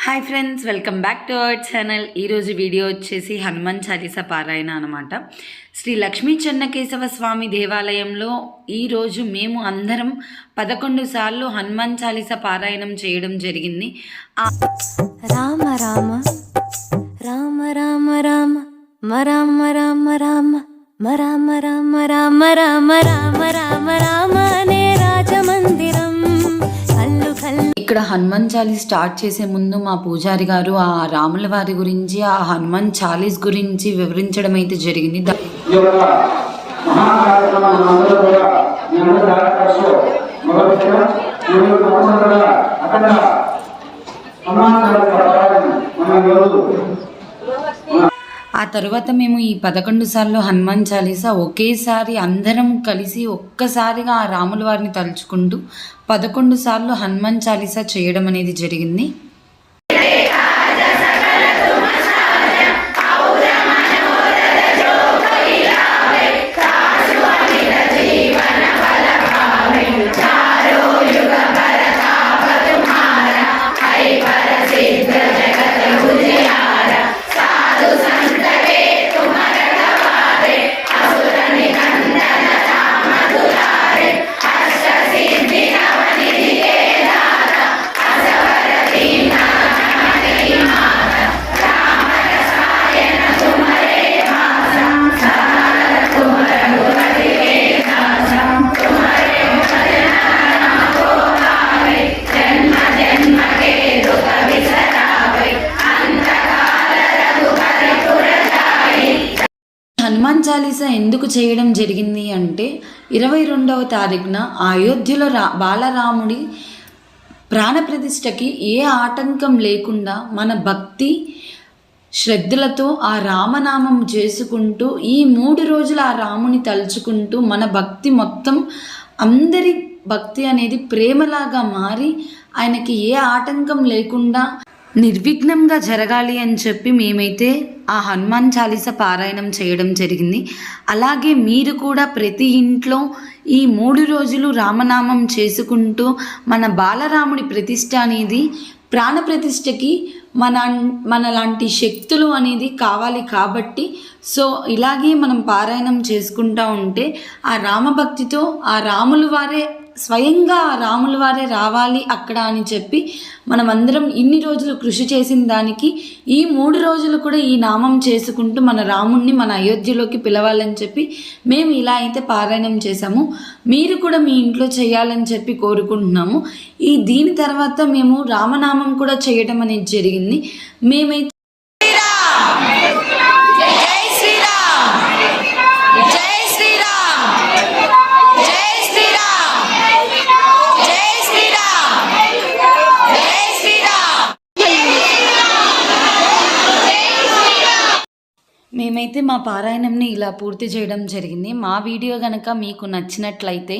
Hi friends welcome back to our channel ఈరోజు video వచ్చేసి హనుమాన్ చాలీస పారాయణ అనమాట శ్రీ లక్ష్మీ చెన్నకేశవ స్వామి దేవాలయంలో ఈరోజు మేము అందరం పదకొండు సార్లు హనుమాన్ చాలీస పారాయణం చేయడం జరిగింది రామ రామ రామ రామ రామ మరామ రామ రామ మరామ రామ రామ రామ రామ రామ రామ హనుమాన్ చాలీస్ స్టార్ట్ చేసే ముందు మా పూజారి గారు ఆ రాముల వారి గురించి ఆ హనుమాన్ చాలీస్ గురించి వివరించడం అయితే జరిగింది. అక్కడ మన ఈరోజు ఆ తర్వాత మేము ఈ పదకొండు సార్లు హనుమాన్ చాలీసా ఒకేసారి అందరం కలిసి ఒక్కసారిగా ఆ రాముల వారిని తలుచుకుంటూ పదకొండు సార్లు హనుమాన్ చాలీసా చేయడం అనేది జరిగింది. చాలీసా ఎందుకు చేయడం జరిగింది అంటే ఇరవై రెండవ తారీఖున అయోధ్యలో రా బాలరాముడి ప్రాణప్రతిష్టకి ఏ ఆటంకం లేకుండా మన భక్తి శ్రద్ధలతో ఆ రామనామం చేసుకుంటూ ఈ మూడు రోజులు ఆ రాముని తలుచుకుంటూ మన భక్తి మొత్తం అందరి భక్తి అనేది ప్రేమలాగా మారి ఆయనకి ఏ ఆటంకం లేకుండా నిర్విఘ్నంగా జరగాలి అని చెప్పి మేమైతే ఆ హనుమాన్ చాలీస పారాయణం చేయడం జరిగింది. అలాగే మీరు కూడా ప్రతి ఇంట్లో ఈ మూడు రోజులు రామనామం చేసుకుంటూ మన బాలరాముడి ప్రతిష్ట అనేది ప్రాణ ప్రతిష్టకి మన మన లాంటి శక్తులు అనేది కావాలి కాబట్టి సో ఇలాగే మనం పారాయణం చేసుకుంటా ఉంటే ఆ రామభక్తితో ఆ రాములు వారే స్వయంగా రాముల వారే రావాలి అక్కడ అని చెప్పి మనమందరం ఇన్ని రోజులు కృషి చేసిన దానికి ఈ మూడు రోజులు కూడా ఈ నామం చేసుకుంటూ మన రాముణ్ణి మన అయోధ్యలోకి పిలవాలని చెప్పి మేము ఇలా అయితే పారాయణం చేశాము. మీరు కూడా మీ ఇంట్లో చేయాలని చెప్పి కోరుకుంటున్నాము. ఈ దీని తర్వాత మేము రామనామం కూడా చేయడం అనేది జరిగింది. మేమైతే మేమైతే మా పారాయణంని ఇలా పూర్తి చేయడం జరిగింది. మా వీడియో కనుక మీకు నచ్చినట్లయితే